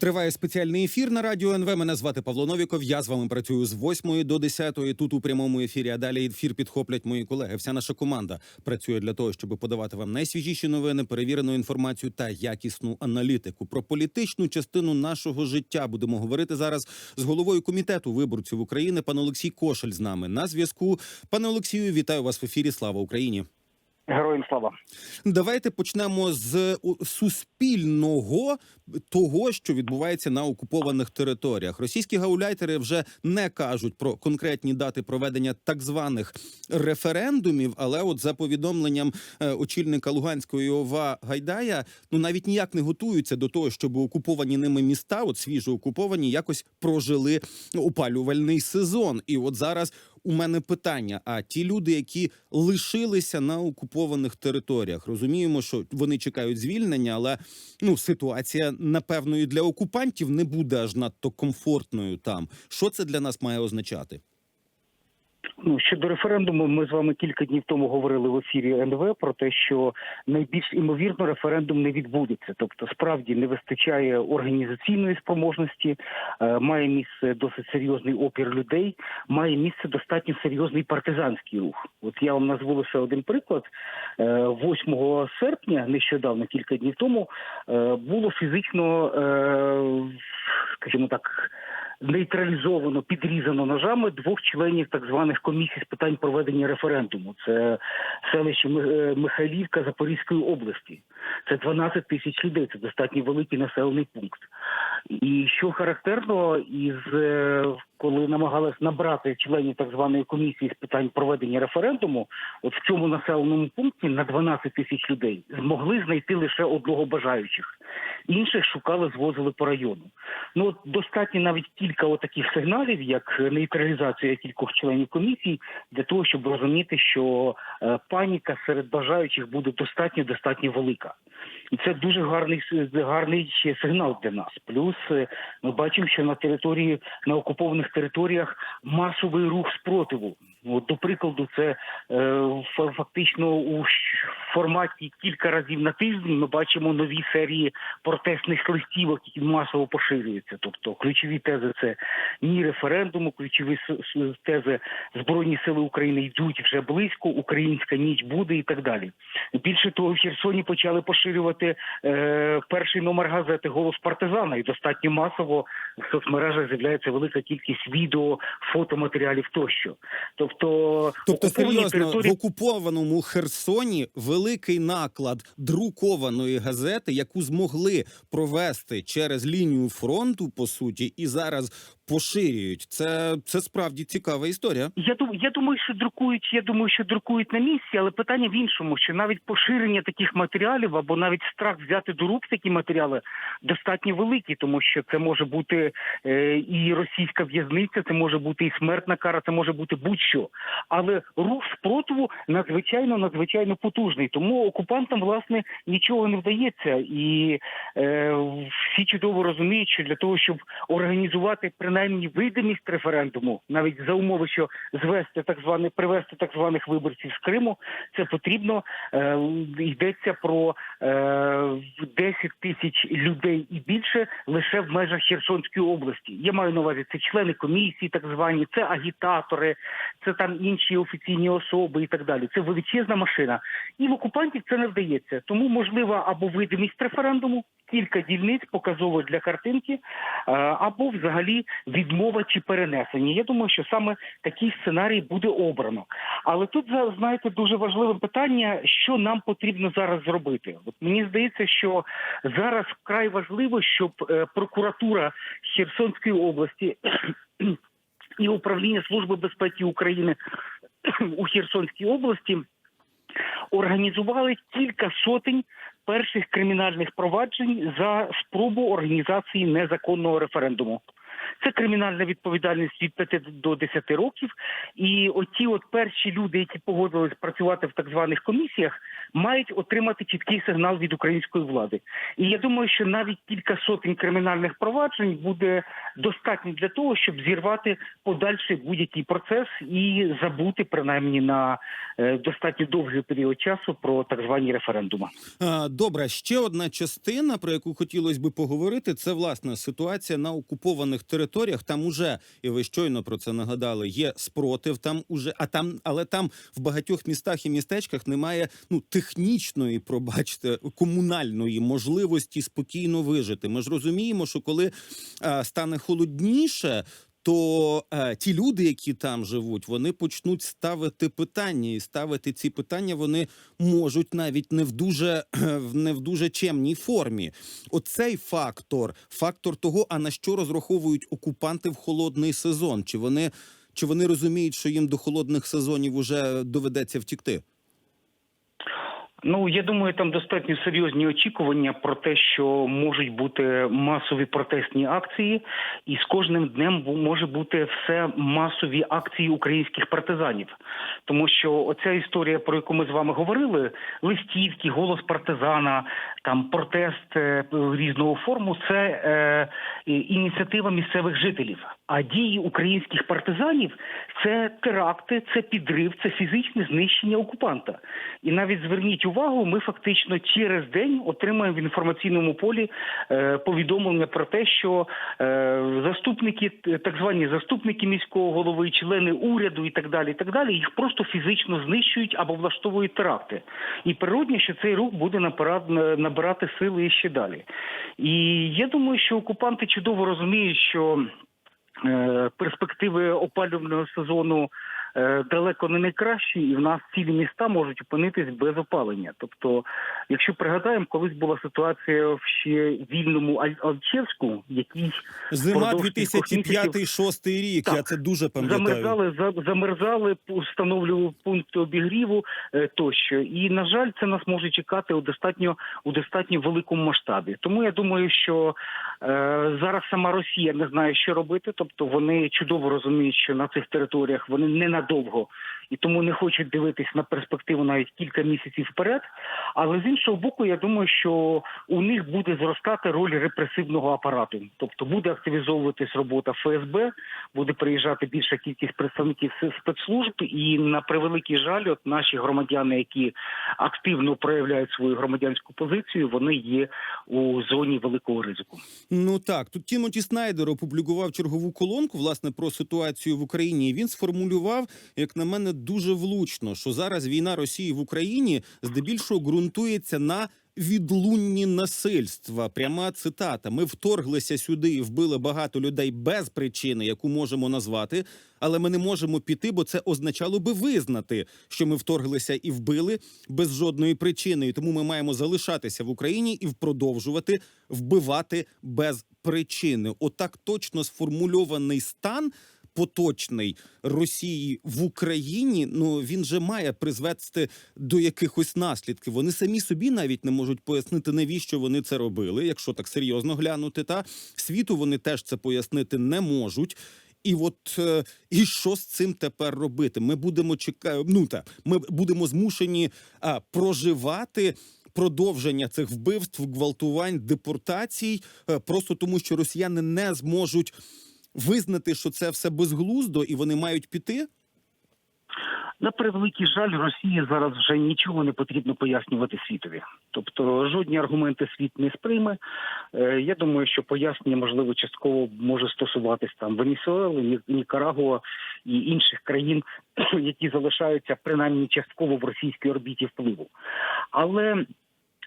Триває спеціальний ефір на радіо НВ. Мене звати Павло Новіков. Я з вами працюю з 8 до 10 тут у прямому ефірі. А далі ефір підхоплять мої колеги. Вся наша команда працює для того, щоб подавати вам найсвіжіші новини, перевірену інформацію та якісну аналітику. Про політичну частину нашого життя будемо говорити зараз з головою комітету виборців України. Пан Олексій Кошель з нами на зв'язку. Пане Олексію, вітаю вас в ефірі. Слава Україні. Героям слава. Давайте почнемо з суспільного того, що відбувається на окупованих територіях. Російські гауляйтери вже не кажуть про конкретні дати проведення так званих референдумів. Але, от за повідомленням е, очільника Луганської ОВА Гайдая, ну навіть ніяк не готуються до того, щоб окуповані ними міста, от свіжо окуповані, якось прожили опалювальний сезон. І от зараз у мене питання: а ті люди, які лишилися на окупованих територіях, розуміємо, що вони чекають звільнення, але ну ситуація напевно і для окупантів не буде аж надто комфортною там. Що це для нас має означати? Ну щодо референдуму, ми з вами кілька днів тому говорили в ефірі НВ про те, що найбільш імовірно референдум не відбудеться. Тобто, справді не вистачає організаційної спроможності, е, має місце досить серйозний опір людей, має місце достатньо серйозний партизанський рух. От я вам назву лише один приклад. Е, 8 серпня, нещодавно, кілька днів тому, е, було фізично, е, скажімо так нейтралізовано, підрізано ножами двох членів так званих комісій з питань проведення референдуму. Це селище е, Михайлівка Запорізької області. Це 12 тисяч людей. Це достатньо великий населений пункт. І що характерно, із е, коли намагалися набрати членів так званої комісії з питань проведення референдуму, от в цьому населеному пункті на 12 тисяч людей змогли знайти лише одного бажаючих. Інших шукали, звозили по району. Ну от достатньо навіть кілька отаких сигналів, як нейтралізація кількох членів комісії, для того, щоб розуміти, що е, паніка серед бажаючих буде достатньо достатньо велика. І це дуже гарний гарний сигнал для нас. Плюс е, ми бачимо, що на території на окупованих територіях масовий рух спротиву. От, до прикладу, це е, фа- фактично у форматі кілька разів на тиждень ми бачимо нові серії протестних листівок, які масово поширюються. Тобто ключові тези це ні референдуму, ключові тези Збройні сили України йдуть вже близько, українська ніч буде і так далі. Більше того, в Херсоні почали поширювати е, перший номер газети Голос партизана, і достатньо масово в соцмережах з'являється велика кількість відео, фотоматеріалів тощо. Тобто, Тобто, серйозно, території- в окупованому Херсоні великий наклад друкованої газети, яку змогли провести через лінію фронту, по суті, і зараз поширюють. Це, це справді цікава історія. Я думаю, я думаю, що друкують. Я думаю, що друкують на місці, але питання в іншому, що навіть поширення таких матеріалів або навіть страх взяти до рук такі матеріали достатньо великий, тому що це може бути е, і російська в'язниця, це може бути і смертна кара, це може бути будь-що. Але рух спротиву надзвичайно надзвичайно потужний. Тому окупантам власне нічого не вдається, і е, всі чудово розуміють, що для того, щоб організувати принаймні видимість референдуму, навіть за умови, що звести так званих привести так званих виборців з Криму, це потрібно е, йдеться про е, 10 тисяч людей і більше лише в межах Херсонської області. Я маю на увазі це члени комісії, так звані, це агітатори, це там інші офіційні особи і так далі. Це величезна машина. І в окупантів це не вдається. Тому можлива або видимість референдуму, кілька дільниць показово для картинки, е, або взагалі відмова чи перенесення. Я думаю, що саме такий сценарій буде обрано. Але тут знаєте дуже важливе питання, що нам потрібно зараз зробити. От мені здається, що зараз вкрай важливо, щоб е, прокуратура Херсонської області і управління Служби безпеки України у Херсонській області організували кілька сотень перших кримінальних проваджень за спробу організації незаконного референдуму. Це кримінальна відповідальність від 5 до 10 років. І оті от перші люди, які погодились працювати в так званих комісіях, мають отримати чіткий сигнал від української влади. І я думаю, що навіть кілька сотень кримінальних проваджень буде достатні для того, щоб зірвати подальший будь-який процес і забути принаймні на е, достатньо довгий період часу про так звані референдуми. Добре, ще одна частина, про яку хотілося би поговорити, це власне ситуація на окупованих територіях. Там уже і ви щойно про це нагадали. Є спротив. Там уже, а там, але там в багатьох містах і містечках немає ну технічної, пробачте, комунальної можливості спокійно вижити. Ми ж розуміємо, що коли а, стане холодніше. То е, ті люди, які там живуть, вони почнуть ставити питання, і ставити ці питання вони можуть навіть не в дуже в не в дуже чемній формі. Оцей фактор, фактор того, а на що розраховують окупанти в холодний сезон? Чи вони чи вони розуміють, що їм до холодних сезонів уже доведеться втікти? Ну я думаю, там достатньо серйозні очікування про те, що можуть бути масові протестні акції, і з кожним днем може бути все масові акції українських партизанів. Тому що оця історія, про яку ми з вами говорили, листівки, голос партизана, там протест е, різного форму, це е, ініціатива місцевих жителів. А дії українських партизанів це теракти, це підрив, це фізичне знищення окупанта. І навіть зверніть увагу, ми фактично через день отримаємо в інформаційному полі е, повідомлення про те, що е, заступники, так звані заступники міського голови, члени уряду і так далі, і так далі, їх просто фізично знищують або влаштовують теракти. І природні, що цей рух буде набирати сили ще далі. І я думаю, що окупанти чудово розуміють, що е, перспективи опалювального сезону далеко не найкращі, і в нас цілі міста можуть опинитись без опалення. Тобто, якщо пригадаємо, колись була ситуація в ще вільному Аль- Алчевську, який Зима Впродовж кількох 2005-2006 рік. Так. Я це дуже пам'ятаю. замерзали, замерзали, пу- встановлювали пункти обігріву е, тощо. І на жаль, це нас може чекати у достатньо у достатньо великому масштабі. Тому я думаю, що е, зараз сама Росія не знає, що робити. Тобто вони чудово розуміють, що на цих територіях вони ненадовго і тому не хочуть дивитись на перспективу навіть кілька місяців вперед. Але з іншого боку, я думаю, що у них буде зростати роль репресивного апарату, тобто буде активізовуватись робота ФСБ, буде приїжджати більша кількість представників спецслужб, і на превеликий жаль, от наші громадяни, які активно проявляють свою громадянську позицію, вони є у зоні великого ризику. Ну так, тут Тімоті Снайдер опублікував чергову колонку власне про ситуацію в Україні. Він сформулював, як на мене, дуже влучно, що зараз війна Росії в Україні здебільшого ґрунтується на. Відлунні насильства, пряма цитата. Ми вторглися сюди і вбили багато людей без причини, яку можемо назвати, але ми не можемо піти, бо це означало би визнати, що ми вторглися і вбили без жодної причини. І тому ми маємо залишатися в Україні і продовжувати вбивати без причини. Отак точно сформульований стан. Поточний Росії в Україні, ну він же має призвести до якихось наслідків. Вони самі собі навіть не можуть пояснити, навіщо вони це робили, якщо так серйозно глянути. Та світу вони теж це пояснити не можуть. І от е, і що з цим тепер робити? Ми будемо чекати. Ну та ми будемо змушені а, проживати. Продовження цих вбивств, гвалтувань, депортацій, е, просто тому, що росіяни не зможуть визнати, що це все безглуздо, і вони мають піти. На превеликий жаль, Росії зараз вже нічого не потрібно пояснювати світові. Тобто жодні аргументи світ не сприйме. Е, Я думаю, що пояснення можливо частково може стосуватись там Венесуели, Нікарагуа і інших країн, які залишаються принаймні частково в російській орбіті впливу. Але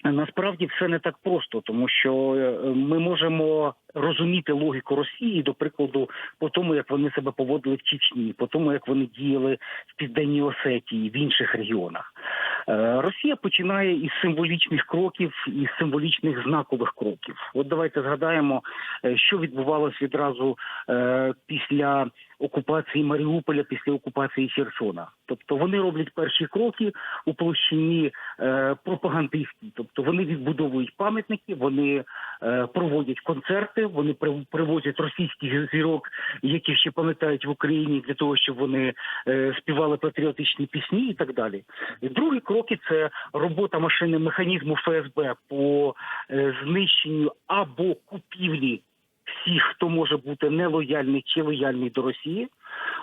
Насправді все не так просто, тому що е, ми можемо розуміти логіку Росії, до прикладу, по тому, як вони себе поводили в Чечні, по тому, як вони діяли в південній Осетії, в інших регіонах. Е, Росія починає із символічних кроків, із символічних знакових кроків. От давайте згадаємо, е, що відбувалось відразу е, після окупації Маріуполя, після окупації Херсона. Тобто вони роблять перші кроки у площині пропагандистській. Тобто вони відбудовують пам'ятники, вони проводять концерти, вони привозять російських зірок, які ще пам'ятають в Україні для того, щоб вони е, співали патріотичні пісні і так далі. І другі кроки це робота машини механізму ФСБ по е, знищенню або купівлі всіх, хто може бути нелояльний чи лояльний до Росії.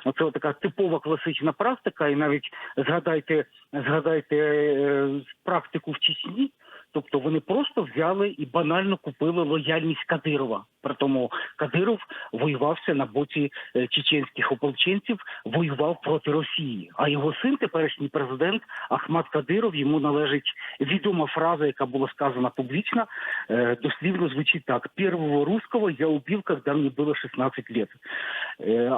Оце така типова класична практика, і навіть згадайте, згадайте е, практику в Чечні. Тобто вони просто взяли і банально купили лояльність Кадирова. При тому Кадиров воювався на боці е, чеченських ополченців, воював проти Росії. А його син, теперішній президент Ахмад Кадиров, йому належить відома фраза, яка була сказана публічно, е, дослівно звучить так: первого русского я убив, коли мені було 16 років.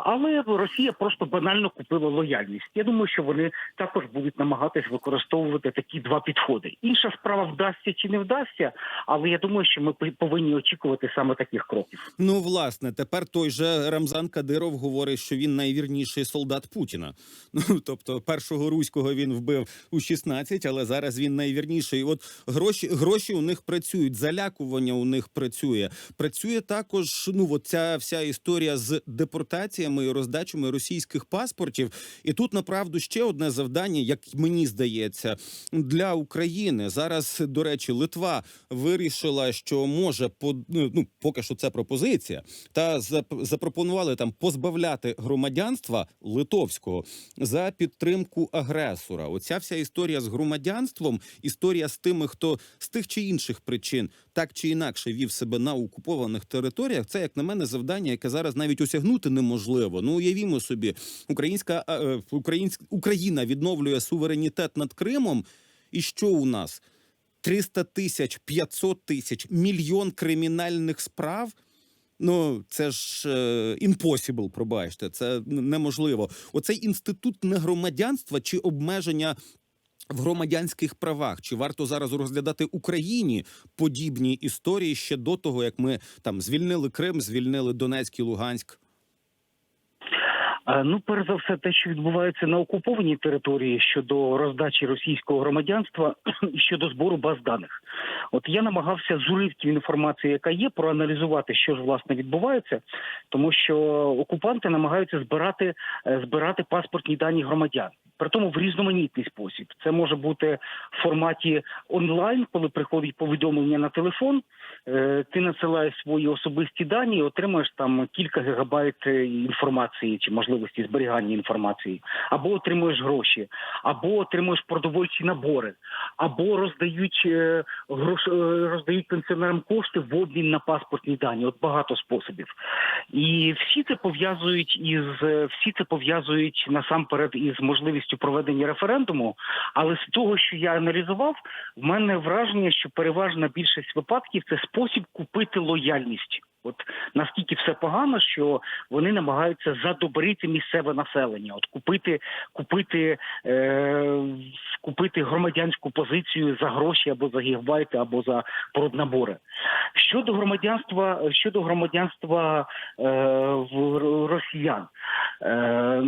Але Росія просто банально купила лояльність. Я думаю, що вони також будуть намагатись використовувати такі два підходи. Інша справа вдасться чи не вдасться, але я думаю, що ми повинні очікувати саме таких кроків. Ну, власне, тепер той же Рамзан Кадиров говорить, що він найвірніший солдат Путіна. Ну тобто, першого руського він вбив у 16, але зараз він найвірніший. От гроші, гроші у них працюють, залякування у них працює. Працює також. Ну, от ця вся історія з депортаціями і роздачами російських паспортів. І тут направду ще одне завдання, як мені здається, для України зараз. До речі, Литва вирішила, що може по ну поки що це пропозиція, та запропонували там позбавляти громадянства литовського за підтримку агресора. Оця вся історія з громадянством, історія з тими, хто з тих чи інших причин так чи інакше вів себе на окупованих територіях. Це як на мене завдання, яке зараз навіть осягнути неможливо. Ну уявімо собі, українська а, е, українська Україна відновлює суверенітет над Кримом. І що у нас? 300 тисяч, 500 тисяч, мільйон кримінальних справ. Ну, це ж е, impossible, пробачте, це неможливо. Оцей інститут негромадянства чи обмеження в громадянських правах. Чи варто зараз розглядати Україні подібні історії ще до того, як ми там звільнили Крим, звільнили Донецьк і Луганськ? Е, Ну, перш за все, те, що відбувається на окупованій території щодо роздачі російського громадянства і щодо збору баз даних. От я намагався з уривків інформації, яка є, проаналізувати, що ж власне відбувається, тому що окупанти намагаються збирати е, збирати паспортні дані громадян. При тому в різноманітний спосіб. Це може бути в форматі онлайн, коли приходить повідомлення на телефон. е, Ти надсилаєш свої особисті дані і отримуєш там кілька гігабайт е, інформації чи можливості зберігання інформації, або отримуєш гроші, або отримуєш продовольчі набори, або роздають е, грош, роздають пенсіонерам кошти в обмін на паспортні дані. От багато способів. І всі це пов'язують із всі це пов'язують насамперед із можливістю проведення референдуму. Але з того, що я аналізував, в мене враження, що переважна більшість випадків це спосіб купити лояльність. От наскільки все погано, що вони намагаються задобрити місцеве населення, от купити, купити, е, купити громадянську позицію за гроші або за гігабайти, або за проднабори. Щодо громадянства, щодо громадянства е, росіян, е,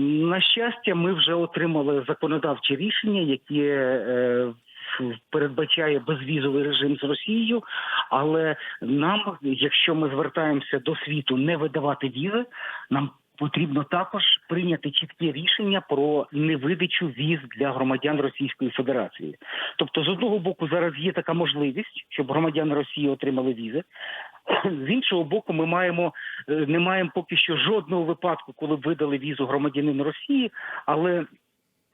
на щастя, ми вже отримали законодавче рішення, яке е, передбачає безвізовий режим з Росією, але нам, якщо ми звертаємося до світу, не видавати візи, нам потрібно також прийняти чітке рішення про невидачу віз для громадян Російської Федерації. Тобто, з одного боку, зараз є така можливість, щоб громадяни Росії отримали візи. З іншого боку, ми маємо е, не маємо поки що жодного випадку, коли б видали візу громадянину Росії, але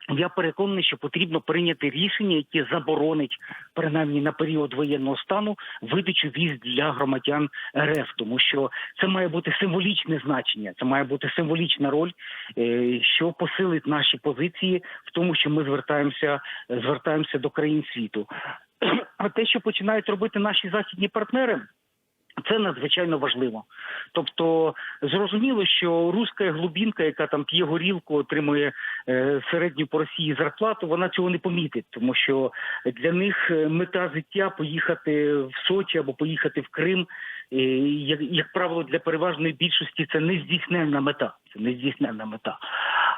я переконаний, що потрібно прийняти рішення, яке заборонить принаймні на період воєнного стану видачу віз для громадян РФ, тому що це має бути символічне значення, це має бути символічна роль, е, що посилить наші позиції в тому, що ми звертаємося, звертаємося до країн світу. А те, що починають робити наші західні партнери. Це надзвичайно важливо. Тобто зрозуміло, що руська глубінка, яка там п'є горілку, отримує е, середню по Росії зарплату, вона цього не помітить, тому що для них е, мета життя поїхати в Сочі або поїхати в Крим. е, Як, як правило, для переважної більшості це нездійсненна мета. Це нездійсненна мета.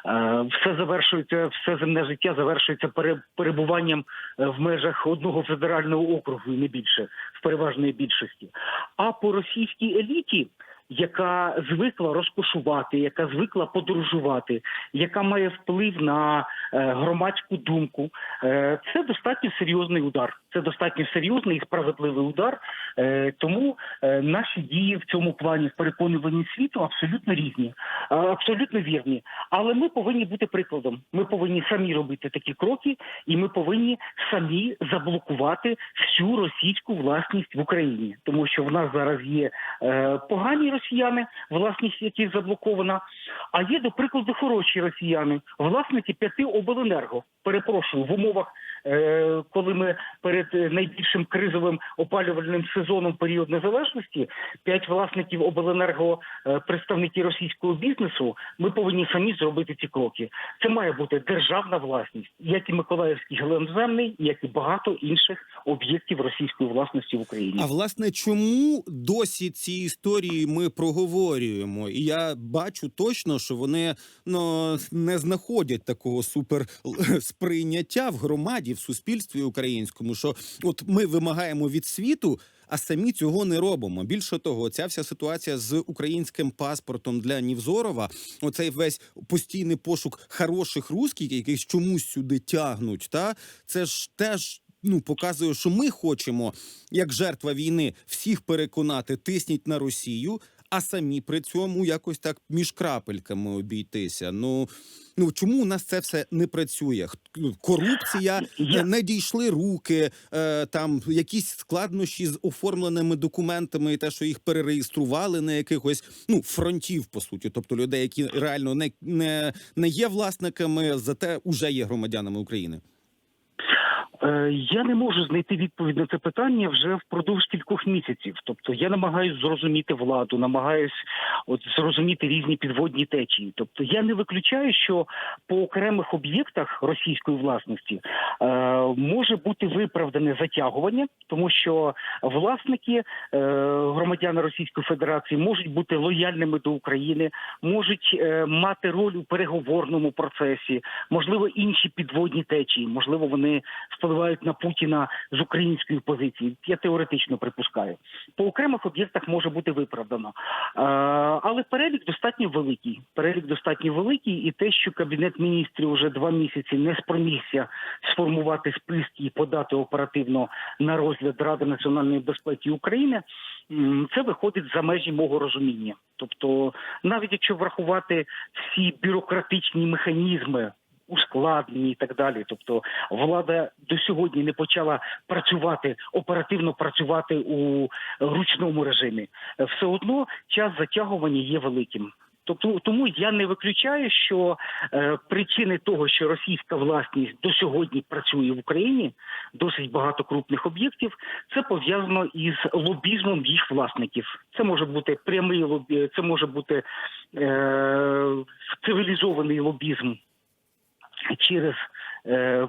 Е, Все завершується, все земне життя завершується пере- перебуванням в межах одного федерального округу і не більше переважної більшості. А по російській еліті яка звикла розкошувати, яка звикла подорожувати, яка має вплив на е, громадську думку. Е, це достатньо серйозний удар. Це достатньо серйозний і справедливий удар. Е, тому наші дії в цьому плані в переконуванні світу абсолютно різні, абсолютно вірні. Але ми повинні бути прикладом. Ми повинні самі робити такі кроки, і ми повинні самі заблокувати всю російську власність в Україні, тому що в нас зараз є погані росіяни, власність яких заблокована. А є, до прикладу, хороші росіяни, власники п'яти обленерго. Перепрошую в умовах, коли ми перед е, найбільшим кризовим опалювальним сезоном період незалежності, п'ять власників обленерго, е, представники російського бізнесу. Ми повинні самі зробити ці кроки. Це має бути державна власність, як і Миколаївський глемземний, як і багато інших об'єктів російської власності в Україні. А власне, чому досі ці історії ми проговорюємо? І я бачу точно, що вони ну не знаходять такого супер сприйняття в громаді, в суспільстві українському. Що от ми вимагаємо від світу. А самі цього не робимо. Більше того, ця вся ситуація з українським паспортом для Нівзорова, оцей весь постійний пошук хороших русських, яких чомусь сюди тягнуть. Та це ж теж ну показує, що ми хочемо, як жертва війни, всіх переконати, тисніть на Росію, а самі при цьому якось так між крапельками обійтися. Ну ну чому у нас це все не працює? Ну, Корупція не дійшли руки, е, там якісь складнощі з оформленими документами, і те, що їх перереєстрували на якихось ну фронтів, по суті, тобто людей, які реально не, не, не є власниками, зате уже є громадянами України. Е, Я не можу знайти відповідь на це питання вже впродовж кількох місяців. Тобто я намагаюся зрозуміти владу, намагаюсь от зрозуміти різні підводні течії. Тобто я не виключаю, що по окремих об'єктах російської власності е, може бути виправдане затягування, тому що власники е, громадяни Російської Федерації можуть бути лояльними до України, можуть е, мати роль у переговорному процесі, можливо, інші підводні течії, можливо, вони впливають на Путіна з української позиції. Я теоретично припускаю. По окремих об'єктах може бути виправдано, Е, але перелік достатньо великий. Перелік достатньо великий, і те, що кабінет міністрів вже два місяці не спромігся сформувати списки і подати оперативно на розгляд Ради національної безпеки України. Це виходить за межі мого розуміння. Тобто, навіть якщо врахувати всі бюрократичні механізми, ускладнені і так далі. Тобто влада до сьогодні не почала працювати оперативно працювати у ручному режимі. Е, Все одно час затягування є великим. Тобто тому я не виключаю, що е, причини того, що російська власність до сьогодні працює в Україні, досить багато крупних об'єктів, це пов'язано із лобізмом їх власників. Це може бути прямий лобі, це може бути е, цивілізований лобізм через е,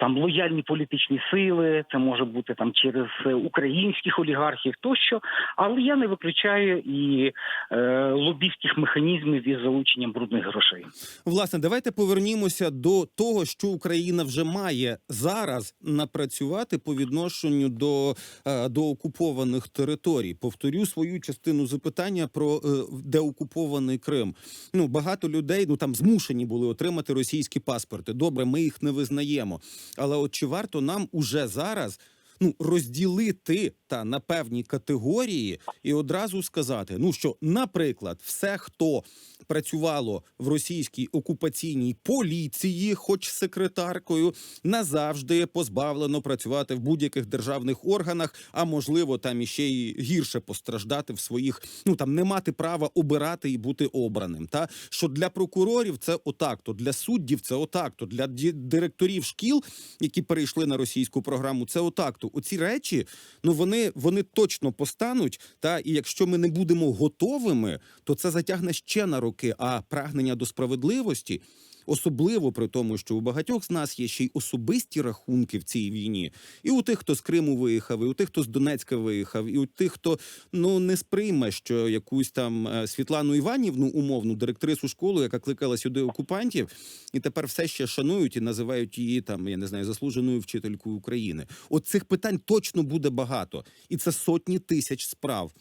там лояльні політичні сили, це може бути там через е, українських олігархів тощо, але я не виключаю і е, лобістських механізмів із залученням брудних грошей. Власне, давайте повернімося до того, що Україна вже має зараз напрацювати по відношенню до, е, до окупованих територій. Повторю свою частину запитання про е, деокупований Крим. Ну багато людей ну там змушені були отримати російські паспорти. Добре, ми їх не визнаємо. Але от чи варто нам уже зараз? Ну, розділити та на певні категорії і одразу сказати: ну що, наприклад, все, хто працювало в російській окупаційній поліції, хоч секретаркою, назавжди позбавлено працювати в будь-яких державних органах, а можливо, там іще й гірше постраждати в своїх, ну там не мати права обирати і бути обраним. Та що для прокурорів це отак, то для суддів це отак, то для директорів шкіл, які перейшли на російську програму, це отак. То оці речі, ну вони, вони точно постануть. Та і якщо ми не будемо готовими, то це затягне ще на роки. А прагнення до справедливості. Особливо при тому, що у багатьох з нас є ще й особисті рахунки в цій війні, і у тих, хто з Криму виїхав, і у тих, хто з Донецька виїхав, і у тих, хто ну не сприйме, що якусь там е, Світлану Іванівну, умовну директрису школи, яка кликала сюди окупантів, і тепер все ще шанують і називають її там, я не знаю, заслуженою вчителькою України. От цих питань точно буде багато, і це сотні тисяч справ.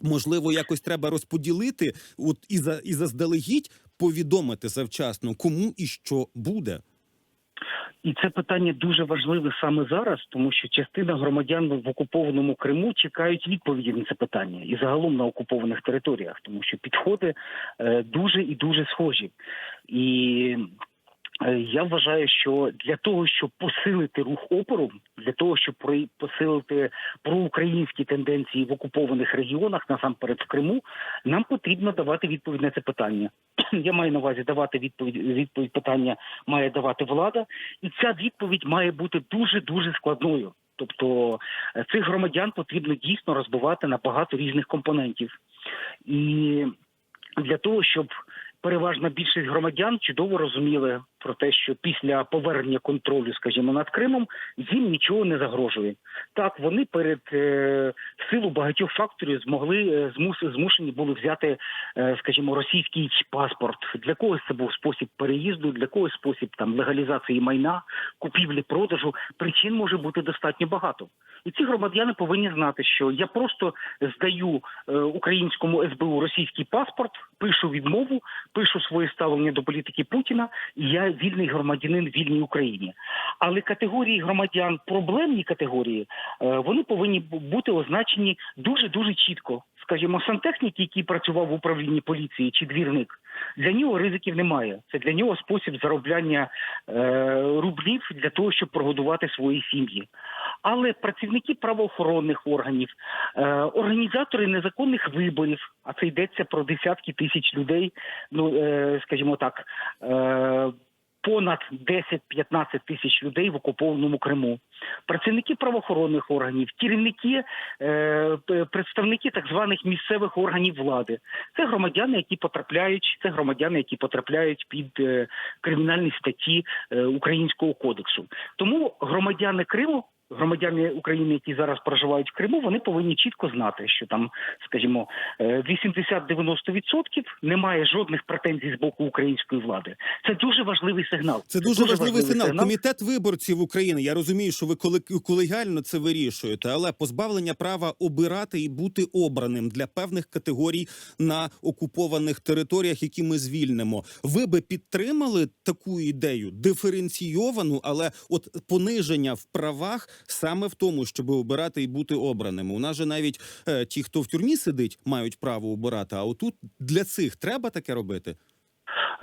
можливо, якось треба розподілити, от і за і заздалегідь повідомити завчасно, кому і що буде. І це питання дуже важливе саме зараз, тому що частина громадян в окупованому Криму чекають відповіді на це питання і загалом на окупованих територіях, тому що підходи е, дуже і дуже схожі. І я вважаю, що для того, щоб посилити рух опору, для того, щоб посилити проукраїнські тенденції в окупованих регіонах, насамперед в Криму, нам потрібно давати відповідь на це питання. Я маю на увазі давати відповідь відповідь питання має давати влада, і ця відповідь має бути дуже дуже складною. Тобто е, цих громадян потрібно дійсно розбивати на багато різних компонентів. І для того, щоб переважна більшість громадян чудово розуміли про те, що після повернення контролю, скажімо, над Кримом їм нічого не загрожує. Так, вони перед е, силу багатьох факторів змогли е, змус, змушені були взяти, е, скажімо, російський паспорт. Для когось це був спосіб переїзду, для когось спосіб там легалізації майна, купівлі, продажу. Причин може бути достатньо багато. І ці громадяни повинні знати, що я просто здаю е, українському СБУ російський паспорт, пишу відмову, пишу своє ставлення до політики Путіна, і я вільний громадянин вільній Україні. Але категорії громадян, проблемні категорії, е, вони повинні бути означені дуже дуже чітко. Скажімо, сантехнік, який працював в управлінні поліції чи двірник, для нього ризиків немає. Це для нього спосіб заробляння е, рублів для того, щоб прогодувати свої сім'ї. Але працівники правоохоронних органів, е, організатори незаконних виборів, а це йдеться про десятки тисяч людей, ну е, скажімо так. Е, Понад 10-15 тисяч людей в окупованому Криму, працівники правоохоронних органів, керівники, е, представники так званих місцевих органів влади. Це громадяни, які потрапляють, це громадяни, які потрапляють під е, кримінальні статті е, українського кодексу. Тому громадяни Криму. Громадяни України, які зараз проживають в Криму, вони повинні чітко знати, що там, скажімо, е, 80-90% немає жодних претензій з боку української влади. Це дуже важливий сигнал. Це дуже важливий сигнал. Комітет виборців України. Я розумію, що ви коле- колегіально це вирішуєте, але позбавлення права обирати і бути обраним для певних категорій на окупованих територіях, які ми звільнимо. Ви би підтримали таку ідею диференційовану, але от пониження в правах саме в тому, щоб обирати і бути обраними. У нас же навіть е, ті, хто в тюрмі сидить, мають право обирати. А отут для цих треба таке робити.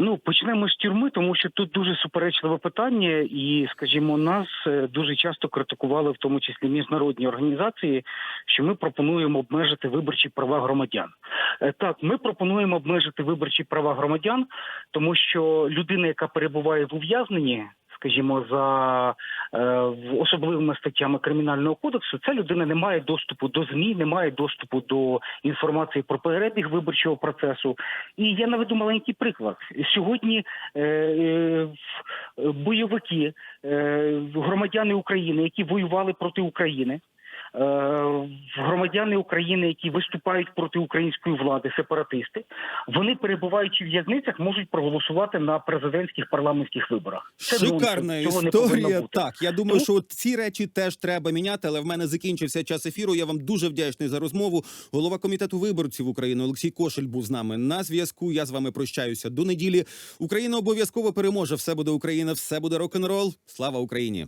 Ну почнемо з тюрми, тому що тут дуже суперечливе питання, і скажімо, нас е, дуже часто критикували, в тому числі міжнародні організації, що ми пропонуємо обмежити виборчі права громадян. Е, Так, ми пропонуємо обмежити виборчі права громадян, тому що людина, яка перебуває в ув'язненні. Скажімо, за е, особливими статтями кримінального кодексу, ця людина не має доступу до змі, не має доступу до інформації про перебіг виборчого процесу. І я наведу маленький приклад. Сьогодні е, е, бойовики, громадяни України, які воювали проти України. Е, Громадяни України, які виступають проти української влади, сепаратисти, вони перебуваючи в в'язницях, можуть проголосувати на президентських парламентських виборах. Це Шикарна нонсенс. Історія. Так, я думаю, Тому- що от ці речі теж треба міняти, але в мене закінчився час ефіру. Я вам дуже вдячний за розмову. Голова комітету виборців України Олексій Кошель був з нами на зв'язку. Я з вами прощаюся до неділі. Україна обов'язково переможе. Все буде Україна, все буде рок-н-рол. Слава Україні!